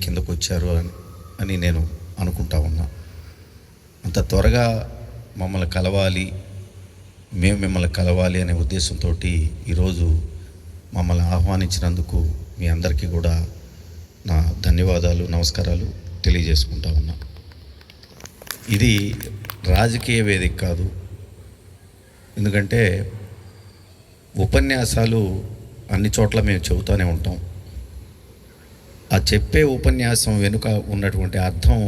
కిందకు వచ్చారు అని అని నేను అనుకుంటా ఉన్నా. అంత త్వరగా మమ్మల్ని కలవాలి మేము మిమ్మల్ని కలవాలి అనే ఉద్దేశంతో ఈరోజు మమ్మల్ని ఆహ్వానించినందుకు మీ అందరికీ కూడా నా ధన్యవాదాలు నమస్కారాలు తెలియజేసుకుంటా ఉన్నా. ఇది రాజకీయ వేదిక కాదు. ఎందుకంటే ఉపన్యాసాలు అన్ని చోట్ల మేము చెబుతూనే ఉంటాం. ఆ చెప్పే ఉపన్యాసం వెనుక ఉన్నటువంటి అర్థం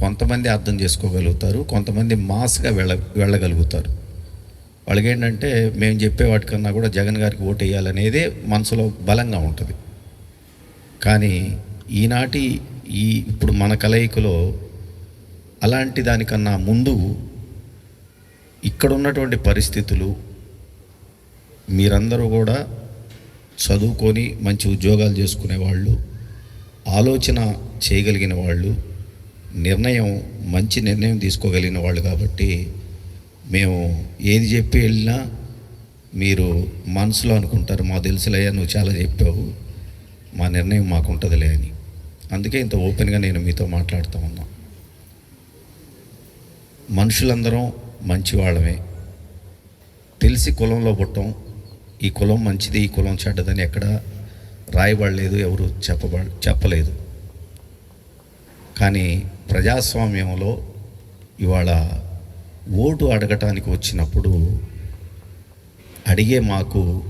కొంతమంది అర్థం చేసుకోగలుగుతారు కొంతమంది మాస్గా వెళ్ళ వెళ్ళగలుగుతారు. వాళ్ళకి ఏంటంటే మేము చెప్పే వాటికన్నా కూడా జగన్ గారికి ఓటు వేయాలనేదే మనసులో బలంగా ఉంటుంది. కానీ ఈనాటి ఈ ఇప్పుడు మన కలయికలో అలాంటి దానికన్నా ముందు ఇక్కడ ఉన్నటువంటి పరిస్థితులు మీరందరూ కూడా చదువుకొని మంచి ఉద్యోగాలు చేసుకునే వాళ్ళు ఆలోచన చేయగలిగిన వాళ్ళు నిర్ణయం మంచి నిర్ణయం తీసుకోగలిగిన వాళ్ళు కాబట్టి మేము ఏది చెప్పి వెళ్ళినా మీరు మనసులో అనుకుంటారు మా తెలుసులయ్యా నువ్వు చాలా చెప్పావు మా నిర్ణయం మాకు ఉంటుందిలే అని. అందుకే ఇంత ఓపెన్గా నేను మీతో మాట్లాడుతూ ఉన్నా. మనుషులందరం మంచివాళ్ళమే తెలిసి కులంలో పుట్టం ఈ కులం మంచిది ఈ కులం చెడ్డదని ఎక్కడ రాయబడలేదు ఎవరు చెప్పబ చెప్పలేదు. కానీ ప్రజాస్వామ్యంలో ఇవాళ ఓటు అడగటానికి వచ్చినప్పుడు అడిగే మాకు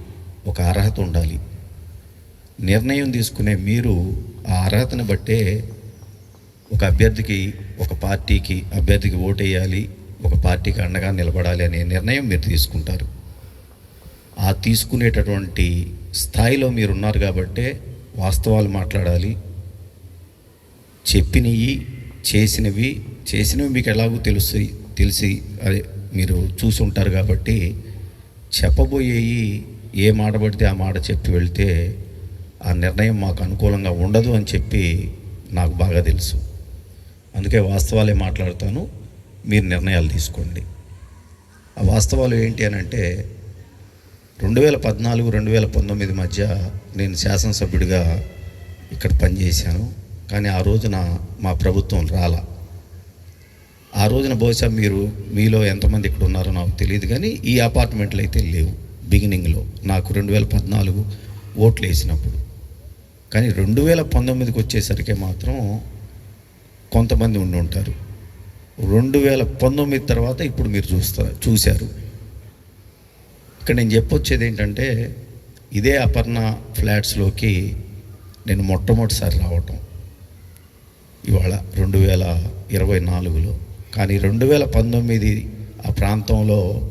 ఒక అర్హత ఉండాలి. నిర్ణయం తీసుకునే మీరు ఆ అర్హతను బట్టే ఒక అభ్యర్థికి ఒక పార్టీకి అభ్యర్థికి ఓటేయాలి ఒక పార్టీకి అండగా నిలబడాలి అనే నిర్ణయం మీరు తీసుకుంటారు. ఆ తీసుకునేటటువంటి స్థాయిలో మీరు ఉన్నారు కాబట్టే వాస్తవాలు మాట్లాడాలి. చెప్పినవి చేసినవి చేసినవి మీకు ఎలాగో తెలుసు తెలిసి అదే మీరు చూసి ఉంటారు కాబట్టి చెప్పబోయేవి ఏ మాట పడితే ఆ మాట చెప్పి వెళ్తే ఆ నిర్ణయం మాకు అనుకూలంగా ఉండదు అని చెప్పి నాకు బాగా తెలుసు. అందుకే వాస్తవాలే మాట్లాడతాను మీరు నిర్ణయాలు తీసుకోండి. ఆ వాస్తవాలు ఏంటి అని అంటే రెండు వేల పద్నాలుగు రెండు వేల పంతొమ్మిది మధ్య నేను శాసనసభ్యుడిగా ఇక్కడ పనిచేశాను. కానీ ఆ రోజున మా ప్రభుత్వం రాలా. ఆ రోజున బహుశా మీరు మీలో ఎంతమంది ఇక్కడ ఉన్నారో నాకు తెలియదు. కానీ ఈ అపార్ట్మెంట్లు అయితే లేవు బిగినింగ్లో. నాకు రెండు వేల పద్నాలుగు ఓట్లు వేసినప్పుడు. కానీ రెండు వేల పంతొమ్మిదికి వచ్చేసరికి మాత్రం కొంతమంది ఉండి ఉంటారు. రెండు వేల పంతొమ్మిది తర్వాత ఇప్పుడు మీరు చూస్తారు చూశారు. ఇక్కడ నేను చెప్పొచ్చేది ఏంటంటే ఇదే అపర్ణ ఫ్లాట్స్లోకి నేను మొట్టమొదటిసారి రావటం. ఇవాళ రెండు వేల ఇరవై నాలుగులో. కానీ రెండు వేల పంతొమ్మిది ఆ ప్రాంతంలో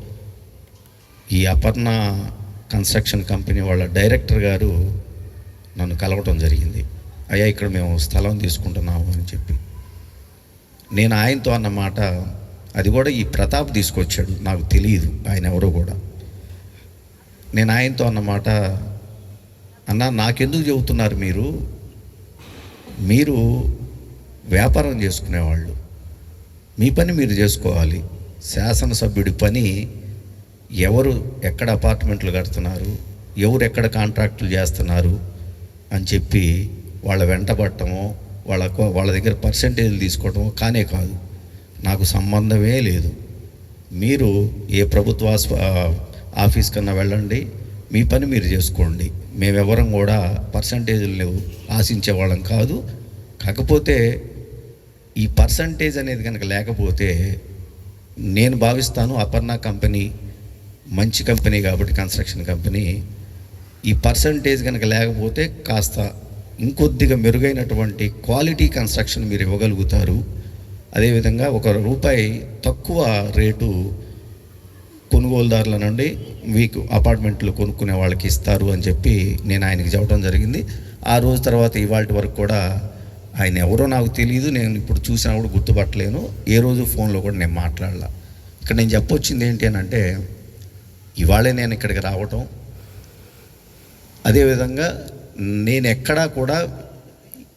ఈ అపర్ణ కన్స్ట్రక్షన్ కంపెనీ వాళ్ళ డైరెక్టర్ గారు నన్ను కలవటం జరిగింది. అయ్యా ఇక్కడ మేము స్థలం తీసుకుంటున్నాము అని చెప్పి. నేను ఆయనతో అన్న మాట అది కూడా ఈ ప్రతాప్ తీసుకొచ్చాడు నాకు తెలియదు ఆయన ఎవరో కూడా. నేను ఆయనతో అన్నమాట అన్న నాకెందుకు చెబుతున్నారు మీరు? మీరు వ్యాపారం చేసుకునేవాళ్ళు. మీ పని మీరు చేసుకోవాలి. శాసనసభ్యుడి పని ఎవరు ఎక్కడ అపార్ట్మెంట్లు కడుతున్నారు ఎవరు ఎక్కడ కాంట్రాక్టులు చేస్తున్నారు అని చెప్పి వాళ్ళ వెంటబట్టమో వాళ్ళ వాళ్ళ దగ్గర పర్సంటేజ్లు తీసుకోవటమో కానే కాదు. నాకు సంబంధమే లేదు. మీరు ఏ ప్రభుత్వ ఆఫీస్ కన్నా వెళ్ళండి. మీ పని మీరు చేసుకోండి. మేమెవరం కూడా పర్సంటేజ్లు ఆశించే వాళ్ళం కాదు. కాకపోతే ఈ పర్సంటేజ్ అనేది కనుక లేకపోతే నేను భావిస్తాను అపర్ణ కంపెనీ మంచి కంపెనీ కాబట్టి కన్స్ట్రక్షన్ కంపెనీ ఈ పర్సంటేజ్ కనుక లేకపోతే కాస్త ఇంకొద్దిగా మెరుగైనటువంటి క్వాలిటీ కన్స్ట్రక్షన్ మీరు ఇవ్వగలుగుతారు. అదేవిధంగా ఒక రూపాయి తక్కువ రేటు కొనుగోలుదారుల నుండి మీకు అపార్ట్మెంట్లు కొనుక్కునే వాళ్ళకి ఇస్తారు అని చెప్పి నేను ఆయనకి చెప్పడం జరిగింది. ఆ రోజు తర్వాత ఇవాళ వరకు కూడా ఆయన ఎవరో నాకు తెలియదు నేను ఇప్పుడు చూసినా కూడా గుర్తుపట్టలేను. ఏ రోజు ఫోన్లో కూడా నేను మాట్లాడాల. ఇక్కడ నేను చెప్పొచ్చింది ఏంటి అని అంటే ఇవాళే నేను ఇక్కడికి రావటం. అదేవిధంగా నేను ఎక్కడా కూడా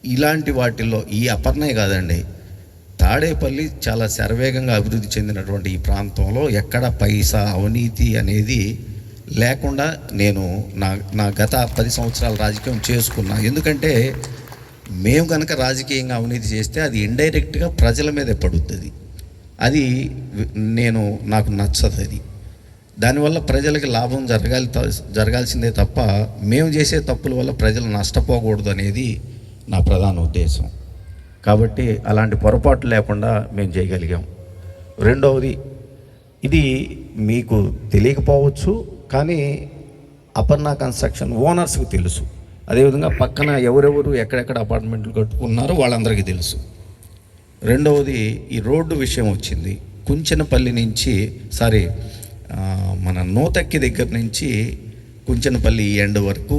ఇలాంటి వాటిల్లో ఈ అపర్ణే కాదండి తాడేపల్లి చాలా శరవేగంగా అభివృద్ధి చెందినటువంటి ఈ ప్రాంతంలో ఎక్కడ పైసా అవినీతి అనేది లేకుండా నేను నా నా గత పది సంవత్సరాల రాజకీయం చేసుకున్నా. ఎందుకంటే మేము కనుక రాజకీయంగా అవినీతి చేస్తే అది ఇండైరెక్ట్గా ప్రజల మీదే పడుతుంది. అది నేను నాకు నచ్చదు అది. దానివల్ల ప్రజలకి లాభం జరగాలి జరగాల్సిందే తప్ప మేము చేసే తప్పుల వల్ల ప్రజలు నష్టపోకూడదు అనేది నా ప్రధాన ఉద్దేశం. కాబట్టి అలాంటి పొరపాటు లేకుండా మేము చేయగలిగాం. రెండవది ఇది మీకు తెలియకపోవచ్చు కానీ అపర్ణ కన్స్ట్రక్షన్ ఓనర్స్కి తెలుసు. అదేవిధంగా పక్కన ఎవరెవరు ఎక్కడెక్కడ అపార్ట్మెంట్లు కట్టుకున్నారో వాళ్ళందరికీ తెలుసు. రెండవది ఈ రోడ్డు విషయం వచ్చింది. కుంచెనపల్లి నుంచి సారీ మన నూతక్కి దగ్గర నుంచి కుంచెనపల్లి ఎండ్ వరకు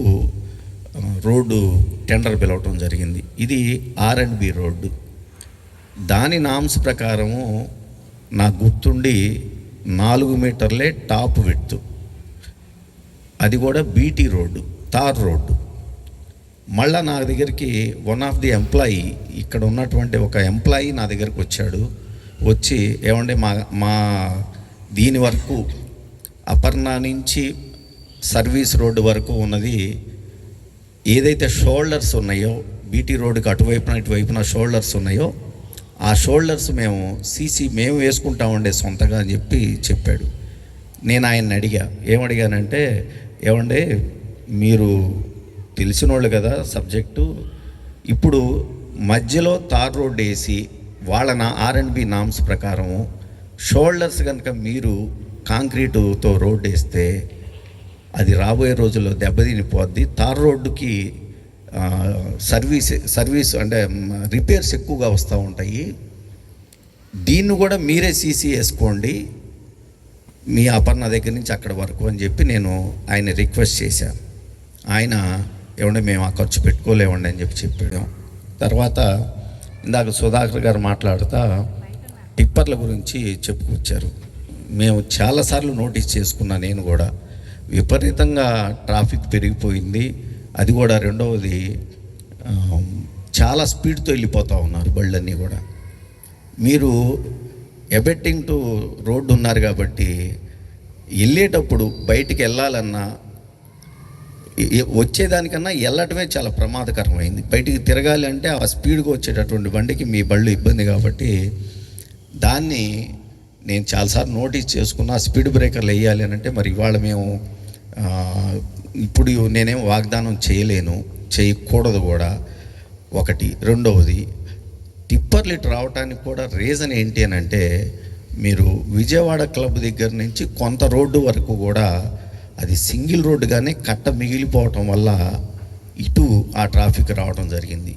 రోడ్డు టెండర్ పిలవటం జరిగింది. ఇది ఆర్ అండ్ బి రోడ్డు. దాని నామ్స్ ప్రకారము నా గుర్తుండి నాలుగు మీటర్లే టాప్ విడ్త్. అది కూడా బీటీ రోడ్డు తార్ రోడ్డు. మళ్ళా నా దగ్గరికి వన్ ఆఫ్ ది ఎంప్లాయీ ఇక్కడ ఉన్నటువంటి ఒక ఎంప్లాయీ నా దగ్గరికి వచ్చాడు. వచ్చి ఏమంటే మా మా దీని వరకు అపర్ణ నుంచి సర్వీస్ రోడ్డు వరకు ఉన్నది ఏదైతే షోల్డర్స్ ఉన్నాయో బీటీ రోడ్డుకి అటువైపున ఇటువైపున షోల్డర్స్ ఉన్నాయో ఆ షోల్డర్స్ మేము సీసీ మేము వేసుకుంటామండి సొంతగా అని చెప్పి చెప్పాడు. నేను ఆయన్ని అడిగా ఏమడిగానంటే ఏమండి మీరు తెలిసిన వాళ్ళు కదా సబ్జెక్టు ఇప్పుడు మధ్యలో తార్ రోడ్ వేసి వాళ్ళ నా నామ్స్ ప్రకారము షోల్డర్స్ కనుక మీరు కాంక్రీటుతో రోడ్ వేస్తే అది రాబోయే రోజుల్లో దెబ్బతినిపోద్ది. తార్ రోడ్డుకి సర్వీస్ సర్వీస్ అంటే రిపేర్స్ ఎక్కువగా వస్తూ ఉంటాయి. దీన్ని కూడా మీరే సీసీ వేసుకోండి. మీ అపర్ణ దగ్గర నుంచి అక్కడ వరకు అని చెప్పి నేను ఆయన రిక్వెస్ట్ చేశాను ఆయన ఏమంటే మేము ఆ ఖర్చు పెట్టుకోలేమండి అని చెప్పి చెప్పాడు. తర్వాత ఇందాక సుధాకర్ గారు మాట్లాడుతా టిప్పర్ల గురించి చెప్పుకొచ్చారు. మేము చాలాసార్లు నోటీస్ చేసుకున్నా నేను కూడా. విపరీతంగా ట్రాఫిక్ పెరిగిపోయింది. అది కూడా రెండవది చాలా స్పీడ్తో వెళ్ళిపోతూ ఉన్నారు బళ్ళన్నీ కూడా. మీరు ఎబెట్టింగ్ టు రోడ్డు ఉన్నారు కాబట్టి వెళ్ళేటప్పుడు బయటికి వెళ్ళాలన్నా వచ్చేదానికన్నా వెళ్ళటమే చాలా ప్రమాదకరమైంది. బయటికి తిరగాలి అంటే ఆ స్పీడ్గా వచ్చేటటువంటి బండికి మీ బళ్ళు ఇబ్బంది కాబట్టి దాన్ని నేను చాలాసార్లు నోటీస్ చేసుకున్నా స్పీడ్ బ్రేకర్లు వేయాలి అని అంటే మరి ఇవాళ మేము ఇప్పుడు నేనేం వాగ్దానం చేయలేను చేయకూడదు కూడా. ఒకటి. రెండవది టిప్పర్లు ఇటు రావడానికి కూడా రీజన్ ఏంటి అని అంటే మీరు విజయవాడ క్లబ్ దగ్గర నుంచి కొంత రోడ్డు వరకు కూడా అది సింగిల్ రోడ్డుగానే కట్ట మిగిలిపోవటం వల్ల ఇటు ఆ ట్రాఫిక్ రావడం జరిగింది.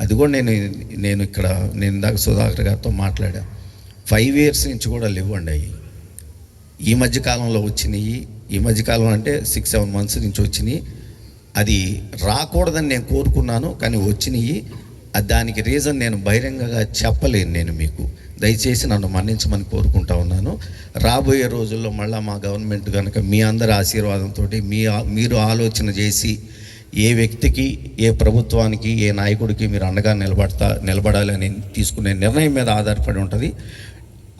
అది కూడా నేను నేను ఇక్కడ నేను ఇందాక సుధాకర్ గారితో మాట్లాడా. ఫైవ్ ఇయర్స్ నుంచి కూడా లేవండి అవి. ఈ మధ్య కాలంలో వచ్చినాయి ఈ మధ్యకాలం అంటే సిక్స్ సెవెన్ మంత్స్ నుంచి వచ్చినాయి. అది రాకూడదని నేను కోరుకున్నాను కానీ వచ్చినాయి. దానికి రీజన్ నేను బహిరంగంగా చెప్పలేను నేను మీకు. దయచేసి నన్ను మన్నించమని కోరుకుంటా ఉన్నాను. రాబోయే రోజుల్లో మళ్ళీ మా గవర్నమెంట్ కనుక మీ అందరి ఆశీర్వాదంతో మీ మీరు ఆలోచన చేసి ఏ వ్యక్తికి ఏ ప్రభుత్వానికి ఏ నాయకుడికి మీరు అండగా నిలబడతా నిలబడాలని తీసుకునే నిర్ణయం మీద ఆధారపడి ఉంటుంది.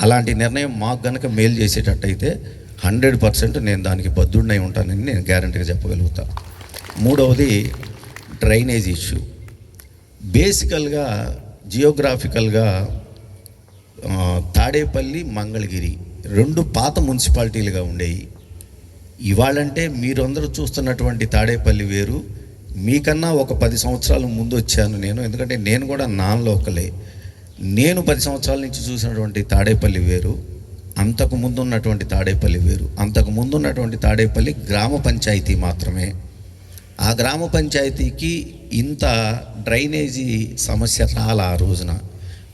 అలాంటి నిర్ణయం మాకు కనుక మేలు చేసేటట్టయితే హండ్రెడ్ పర్సెంట్ నేను దానికి బద్దుడినై ఉంటానని నేను గ్యారంటీగా చెప్పగలుగుతాను మూడవది డ్రైనేజ్ ఇష్యూ. బేసికల్గా జియోగ్రాఫికల్గా తాడేపల్లి మంగళగిరి రెండు పాత మున్సిపాలిటీలుగా ఉండేవి ఇవాళంటే మీరందరూ చూస్తున్నటువంటి తాడేపల్లి వేరు. మీకన్నా ఒక పది సంవత్సరాల ముందు వచ్చాను నేను ఎందుకంటే నేను కూడా నాన్ లోకలే నేను పది సంవత్సరాల నుంచి చూసినటువంటి తాడేపల్లి వేరు. అంతకు ముందు ఉన్నటువంటి తాడేపల్లి వేరు. అంతకు ముందు ఉన్నటువంటి తాడేపల్లి గ్రామ పంచాయతీ మాత్రమే. ఆ గ్రామ పంచాయతీకి ఇంత డ్రైనేజీ సమస్య రాలా ఆ రోజున.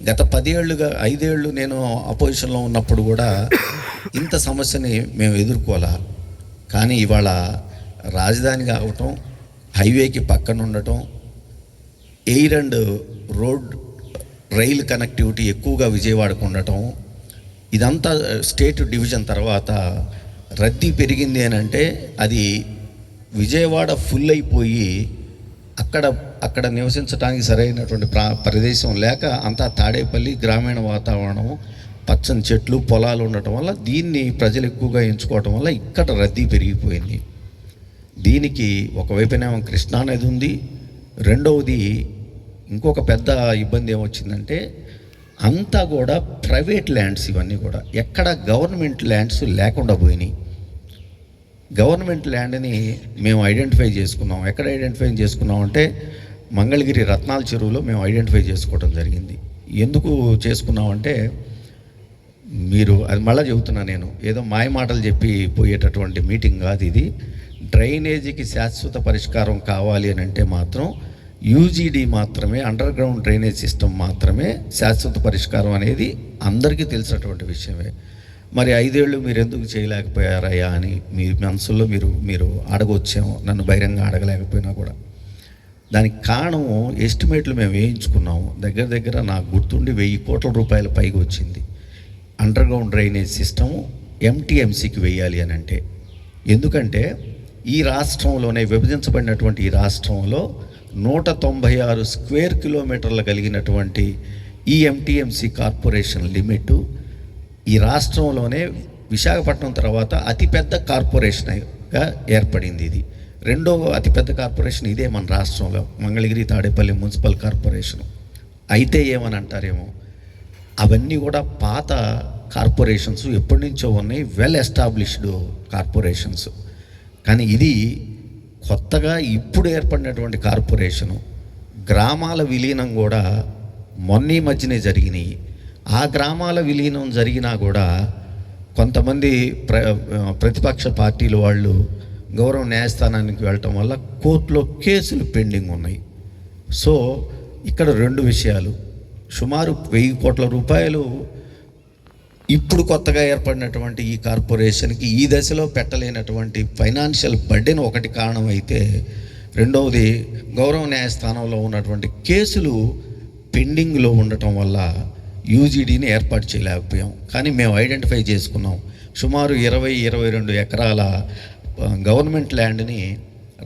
గత పదేళ్ళుగా ఐదేళ్ళు నేను అపోజిషన్లో ఉన్నప్పుడు కూడా ఇంత సమస్యని మేము ఎదుర్కోవాలా కానీ ఇవాళ రాజధాని కావటం హైవేకి పక్కన ఉండటం ఎయిర్ అండ్ రోడ్ రైలు కనెక్టివిటీ ఎక్కువగా విజయవాడకు ఉండటం ఇదంతా స్టేట్ డివిజన్ తర్వాత రద్దీ పెరిగింది అని అంటే అది విజయవాడ ఫుల్ అయిపోయి అక్కడ అక్కడ నివసించడానికి సరైనటువంటి ప్రా ప్రదేశం లేక అంతా తాడేపల్లి గ్రామీణ వాతావరణం పచ్చని చెట్లు పొలాలు ఉండటం వల్ల దీన్ని ప్రజలు ఎక్కువగా ఎంచుకోవటం వల్ల ఇక్కడ రద్దీ పెరిగిపోయింది. దీనికి ఒకవైపునేమో కృష్ణా నది ఉంది రెండవది ఇంకొక పెద్ద ఇబ్బంది ఏమొచ్చిందంటే అంతా కూడా ప్రైవేట్ ల్యాండ్స్ ఇవన్నీ కూడా. ఎక్కడ గవర్నమెంట్ ల్యాండ్స్ లేకుండా పోయినాయి. గవర్నమెంట్ ల్యాండ్ని మేము ఐడెంటిఫై చేసుకున్నాం. ఎక్కడ ఐడెంటిఫై చేసుకున్నాం అంటే మంగళగిరి రత్నాల చెరువులో మేము ఐడెంటిఫై చేసుకోవడం జరిగింది. ఎందుకు చేసుకున్నామంటే మీరు అది మళ్ళీ చెబుతున్నా నేను ఏదో మాయ మాటలు చెప్పి పోయేటటువంటి మీటింగ్ కాదు ఇది. డ్రైనేజీకి శాశ్వత పరిష్కారం కావాలి అని అంటే మాత్రం యూజీడీ మాత్రమే అండర్ గ్రౌండ్ డ్రైనేజ్ సిస్టమ్ మాత్రమే శాశ్వత పరిష్కారం అనేది అందరికీ తెలిసినటువంటి విషయమే. మరి ఐదేళ్ళు మీరు ఎందుకు చేయలేకపోయారయ్యా అని మీ మనసులో మీరు మీరు అడగొచ్చాము నన్ను బహిరంగ అడగలేకపోయినా కూడా. దానికి కారణము ఎస్టిమేట్లు మేము వేయించుకున్నాము. దగ్గర దగ్గర నాకు గుర్తుండి వెయ్యి కోట్ల రూపాయల పైకి వచ్చింది. అండర్ గ్రౌండ్ డ్రైనేజ్ సిస్టము ఎంటీఎంసీకి వేయాలి అని అంటే. ఎందుకంటే ఈ రాష్ట్రంలోనే విభజించబడినటువంటి ఈ రాష్ట్రంలో నూట తొంభై ఆరు స్క్వేర్ కిలోమీటర్లు కలిగినటువంటి ఈ ఎంటీఎంసీ కార్పొరేషన్ లిమిట్ ఈ రాష్ట్రంలోనే విశాఖపట్నం తర్వాత అతిపెద్ద కార్పొరేషన్గా ఏర్పడింది ఇది. రెండవ అతిపెద్ద కార్పొరేషన్ ఇదే మన రాష్ట్రంలో మంగళగిరి తాడేపల్లి మున్సిపల్ కార్పొరేషన్. అయితే ఏమని అంటారేమో అవన్నీ కూడా పాత కార్పొరేషన్స్ ఎప్పటి నుంచో ఉన్నాయి వెల్ ఎస్టాబ్లిష్డ్ కార్పొరేషన్స్. కానీ ఇది కొత్తగా ఇప్పుడు ఏర్పడినటువంటి కార్పొరేషను గ్రామాల విలీనం కూడా మొన్న మధ్యనే జరిగినాయి. ఆ గ్రామాల విలీనం జరిగినా కూడా కొంతమంది ప్ర ప్రతిపక్ష పార్టీలు వాళ్ళు గౌరవ న్యాయస్థానానికి వెళ్ళటం వల్ల కోర్టులో కేసులు పెండింగ్ ఉన్నాయి. సో ఇక్కడ రెండు విషయాలు. సుమారు వెయ్యి కోట్ల రూపాయలు ఇప్పుడు కొత్తగా ఏర్పడినటువంటి ఈ కార్పొరేషన్కి ఈ దశలో పెట్టలేనటువంటి ఫైనాన్షియల్ బర్డెన్ ఒకటి కారణం అయితే రెండవది గౌరవ న్యాయస్థానంలో ఉన్నటువంటి కేసులు పెండింగ్లో ఉండటం వల్ల యూజీడీని ఏర్పాటు చేయలేకపోయాం. కానీ మేము ఐడెంటిఫై చేసుకున్నాం. సుమారు ఇరవై ఇరవై రెండు ఎకరాల గవర్నమెంట్ ల్యాండ్ని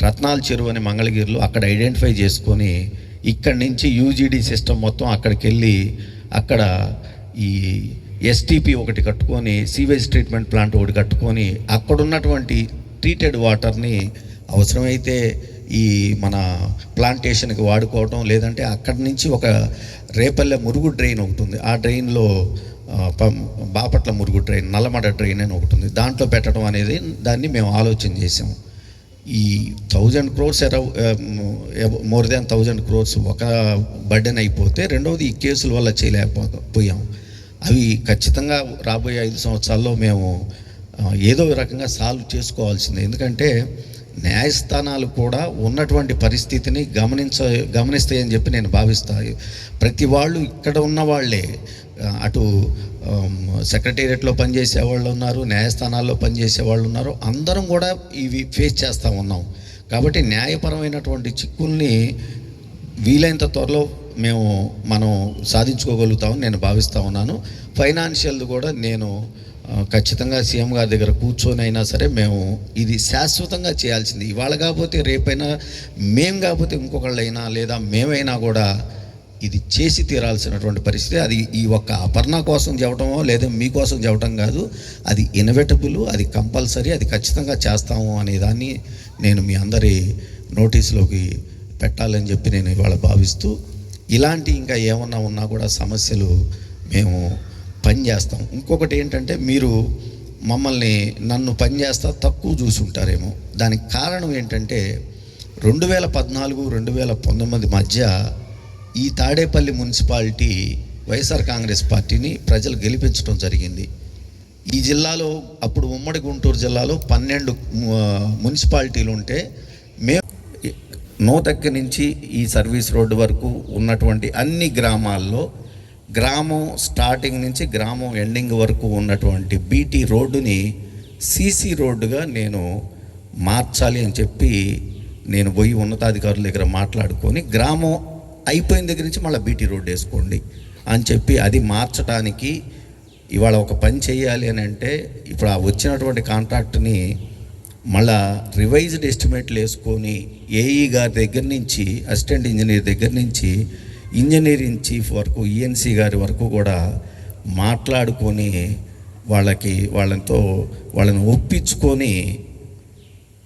రత్నాల చెరువు అని మంగళగిరిలో అక్కడ ఐడెంటిఫై చేసుకొని ఇక్కడి నుంచి యూజీడీ సిస్టమ్ మొత్తం అక్కడికి వెళ్ళి అక్కడ ఈ ఎస్టీపీ ఒకటి కట్టుకొని సీవేజ్ ట్రీట్మెంట్ ప్లాంట్ ఒకటి కట్టుకొని అక్కడ ఉన్నటువంటి ట్రీటెడ్ వాటర్ని అవసరమైతే ఈ మన ప్లాంటేషన్కి వాడుకోవటం లేదంటే అక్కడి నుంచి ఒక రేపల్లె మురుగు డ్రైన్ ఒకటి ఉంది ఆ డ్రైన్లో బాపట్ల మురుగు డ్రైన్ నల్లమడ డ్రైన్ అని ఒకటి ఉంది దాంట్లో పెట్టడం అనేది దాన్ని మేము ఆలోచన చేసాము ఈ thousand crores more than thousand crores ఒక బర్డెన్ అయిపోతే రెండవది ఈ కేసుల వల్ల చేయలేకపోతా పోయాం అవి ఖచ్చితంగా రాబోయే ఐదు సంవత్సరాల్లో మేము ఏదో రకంగా సాల్వ్ చేసుకోవాల్సిందే. ఎందుకంటే న్యాయస్థానాలు కూడా ఉన్నటువంటి పరిస్థితిని గమనించ గమనిస్తాయని చెప్పి నేను భావిస్తాను ప్రతి వాళ్ళు ఇక్కడ ఉన్న వాళ్ళే. అటు సెక్రటేరియట్లో పనిచేసే వాళ్ళు ఉన్నారు న్యాయస్థానాల్లో పనిచేసే వాళ్ళు ఉన్నారు. అందరం కూడా ఇవి ఫేస్ చేస్తూ ఉన్నాం. కాబట్టి న్యాయపరమైనటువంటి చిక్కుల్ని వీలైనంత త్వరలో మేము మనం సాధించుకోగలుగుతామని నేను భావిస్తూ ఉన్నాను. ఫైనాన్షియల్ కూడా నేను ఖచ్చితంగా సీఎం గారి దగ్గర కూర్చొని అయినా సరే మేము ఇది శాశ్వతంగా చేయాల్సింది. ఇవాళ కాకపోతే రేపైనా మేము కాకపోతే ఇంకొకళ్ళైనా లేదా మేమైనా కూడా ఇది చేసి తీరాల్సినటువంటి పరిస్థితి. అది ఈ ఒక్క అపర్ణ కోసం చెప్పటమో లేదా మీకోసం చెప్పటం కాదు. అది ఇన్వెటబుల్ అది కంపల్సరీ అది ఖచ్చితంగా చేస్తాము అనే దాన్ని నేను మీ అందరి నోటీసులోకి పెట్టాలని చెప్పి నేను ఇవాళ భావిస్తూ ఇలాంటి ఇంకా ఏమన్నా ఉన్నా కూడా సమస్యలు మేము పని చేస్తాం. ఇంకొకటి ఏంటంటే మీరు మమ్మల్ని నన్ను పని చేస్తా తక్కువ చూసి ఉంటారేమో దానికి కారణం ఏంటంటే రెండు వేల పద్నాలుగు రెండు వేల పంతొమ్మిది మధ్య ఈ తాడేపల్లి మున్సిపాలిటీ వైఎస్ఆర్ కాంగ్రెస్ పార్టీని ప్రజలు గెలిపించడం జరిగింది. ఈ జిల్లాలో అప్పుడు ఉమ్మడి గుంటూరు జిల్లాలో పన్నెండు మున్సిపాలిటీలు ఉంటే నూతక్క నుంచి ఈ సర్వీస్ రోడ్డు వరకు ఉన్నటువంటి అన్ని గ్రామాల్లో గ్రామం స్టార్టింగ్ నుంచి గ్రామం ఎండింగ్ వరకు ఉన్నటువంటి బీటీ రోడ్డుని సీసీ రోడ్డుగా నేను మార్చాలి అని చెప్పి నేను పోయి ఉన్నతాధికారుల దగ్గర మాట్లాడుకొని గ్రామం అయిపోయిన దగ్గర నుంచి మళ్ళీ బీటీ రోడ్డు వేసుకోండి అని చెప్పి అది మార్చడానికి ఇవాళ ఒక పని చేయాలి అని అంటే ఇప్పుడు ఆ వచ్చినటువంటి కాంట్రాక్ట్ని మళ్ళా రివైజ్డ్ ఎస్టిమేట్లు వేసుకొని ఏఈ గారి దగ్గర నుంచి అసిస్టెంట్ ఇంజనీర్ దగ్గర నుంచి ఇంజనీరింగ్ చీఫ్ వరకు ఈఎన్సీ గారి వరకు కూడా మాట్లాడుకొని వాళ్ళకి వాళ్ళతో వాళ్ళని ఒప్పించుకొని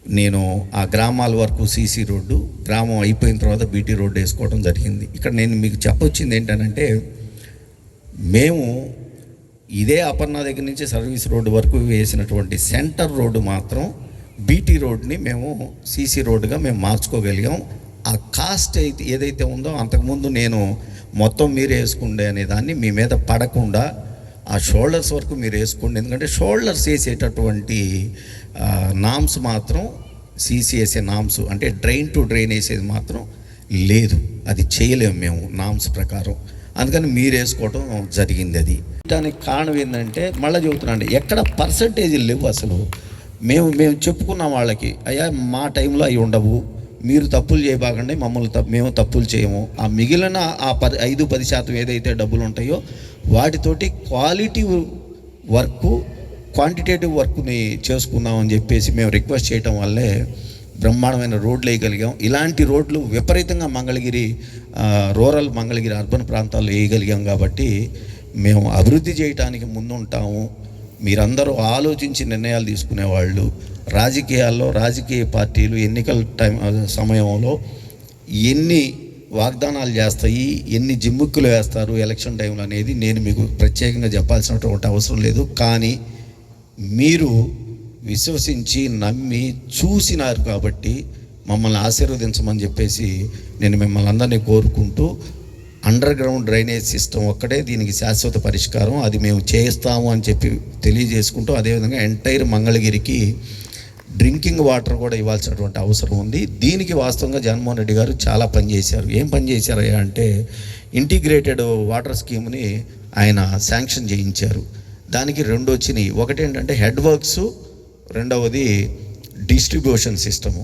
నేను ఆ గ్రామాల వరకు సీసీ రోడ్డు గ్రామం అయిపోయిన తర్వాత బీటీ రోడ్డు వేసుకోవడం జరిగింది. ఇక్కడ నేను మీకు చెప్పొచ్చింది ఏంటనంటే మేము ఇదే అపర్ణ దగ్గర నుంచి సర్వీస్ రోడ్డు వరకు వేసినటువంటి సెంటర్ రోడ్డు మాత్రం బీటీ రోడ్ని మేము సీసీ రోడ్డుగా మేము మార్చుకోగలిగాం. ఆ కాస్ట్ అయితే ఏదైతే ఉందో అంతకుముందు నేను మొత్తం మీరు వేసుకుండే అనే దాన్ని మీ మీద పడకుండా ఆ షోల్డర్స్ వరకు మీరు వేసుకోండి. ఎందుకంటే షోల్డర్స్ వేసేటటువంటి నామ్స్ మాత్రం సీసీ వేసే నామ్స్ అంటే డ్రైన్ టు డ్రైన్ వేసేది మాత్రం లేదు. అది చేయలేము మేము నామ్స్ ప్రకారం. అందుకని మీరు వేసుకోవటం జరిగింది అది. దానికి కారణం ఏంటంటే మళ్ళీ చెబుతున్నాండి ఎక్కడ పర్సంటేజ్ లేవు అసలు. మేము మేము చెప్పుకున్నాం వాళ్ళకి అయ్యా మా టైంలో అవి ఉండవు. మీరు తప్పులు చేయబాకండి మమ్మల్ని తప్పు మేము తప్పులు చేయము. ఆ మిగిలిన ఆ పది ఐదు పది శాతం ఏదైతే డబ్బులు ఉంటాయో వాటితోటి క్వాలిటీ వర్క్ క్వాంటిటేటివ్ వర్క్ని చేసుకుందామని చెప్పేసి మేము రిక్వెస్ట్ చేయటం వల్లే బ్రహ్మాండమైన రోడ్లు వేయగలిగాం. ఇలాంటి రోడ్లు విపరీతంగా మంగళగిరి రూరల్ మంగళగిరి అర్బన్ ప్రాంతాల్లో వేయగలిగాం కాబట్టి మేము అభివృద్ధి చేయటానికి ముందుంటాము. మీరందరూ ఆలోచించి నిర్ణయాలు తీసుకునేవాళ్ళు. రాజకీయాల్లో రాజకీయ పార్టీలు ఎన్నికల టైం సమయంలో ఎన్ని వాగ్దానాలు చేస్తాయి ఎన్ని జిమ్ముక్కులు వేస్తారు ఎలక్షన్ టైంలో అనేది నేను మీకు ప్రత్యేకంగా చెప్పాల్సినటువంటి అవసరం లేదు. కానీ మీరు విశ్వసించి నమ్మి చూసినారు కాబట్టి మమ్మల్ని ఆశీర్వదించమని చెప్పేసి నేను మిమ్మల్ని అందరినీ కోరుకుంటూ అండర్ గ్రౌండ్ డ్రైనేజ్ సిస్టమ్ ఒక్కటే దీనికి శాశ్వత పరిష్కారం. అది మేము చేస్తాము అని చెప్పి తెలియజేసుకుంటూ అదేవిధంగా ఎంటైర్ మంగళగిరికి డ్రింకింగ్ వాటర్ కూడా ఇవ్వాల్సినటువంటి అవసరం ఉంది. దీనికి వాస్తవంగా జగన్మోహన్ రెడ్డి గారు చాలా పనిచేశారు ఏం పని చేశారయ్యా అంటే ఇంటిగ్రేటెడ్ వాటర్ స్కీమ్ని ఆయన శాంక్షన్ చేయించారు. దానికి రెండు వచ్చినాయి. ఒకటి ఏంటంటే హెడ్ వర్క్స్ రెండవది distribution system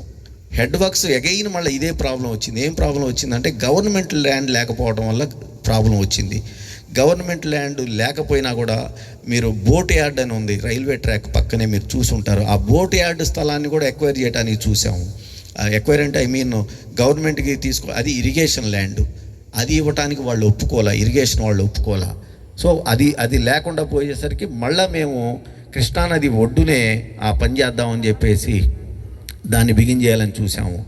head works again మళ్ళీ ఇదే ప్రాబ్లం వచ్చింది. ఏం ప్రాబ్లం వచ్చిందంటే గవర్నమెంట్ ల్యాండ్ లేకపోవడం వల్ల ప్రాబ్లం వచ్చింది. గవర్నమెంట్ ల్యాండ్ లేకపోయినా కూడా మీరు బోట్ యార్డ్ అని ఉంది రైల్వే ట్రాక్ పక్కనే మీరు చూసుంటారు. ఆ బోట్ యార్డ్ స్థలాన్ని కూడా ఎక్వైర్ చేయడానికి చూసాము ఎక్వైర్ అంటే ఐ మీన్ గవర్నమెంట్కి తీసుకో అది ఇరిగేషన్ ల్యాండ్. అది ఇవ్వటానికి వాళ్ళు ఒప్పుకోలే ఇరిగేషన్ వాళ్ళు ఒప్పుకోలే సో అది అది లేకుండా పోయేసరికి మళ్ళీ మేము కృష్ణానది ఒడ్డునే ఆ పని చేద్దామని చెప్పేసి దాన్ని బిగిన్ చేయాలని చూసాము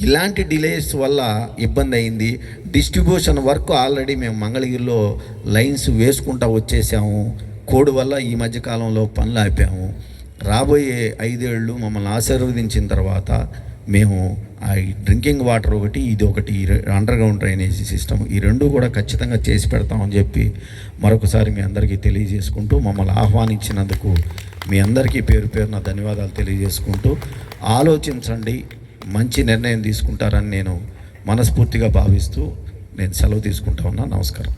ఇలాంటి డిలేస్ వల్ల ఇబ్బంది అయింది. డిస్ట్రిబ్యూషన్ వర్క్ ఆల్రెడీ మేము మంగళగిరిలో లైన్స్ వేసుకుంటా వచ్చేసాము. కోడ్ వల్ల ఈ మధ్యకాలంలో పనులు ఆపాము. రాబోయే ఐదేళ్ళు మమ్మల్ని ఆశీర్వదించిన తర్వాత మేము ఆ డ్రింకింగ్ వాటర్ ఒకటి ఇది ఒకటి అండర్ గ్రౌండ్ డ్రైనేజీ సిస్టమ్ ఈ రెండు కూడా ఖచ్చితంగా చేసి పెడతామని చెప్పి మరొకసారి మీ అందరికీ తెలియజేసుకుంటూ మమ్మల్ని ఆహ్వానించినందుకు మీ అందరికీ పేరు పేరున ధన్యవాదాలు తెలియజేసుకుంటూ ఆలోచించండి. మంచి నిర్ణయం తీసుకుంటారని నేను మనస్ఫూర్తిగా భావిస్తూ నేను సెలవు తీసుకుంటా ఉన్నా. నమస్కారం.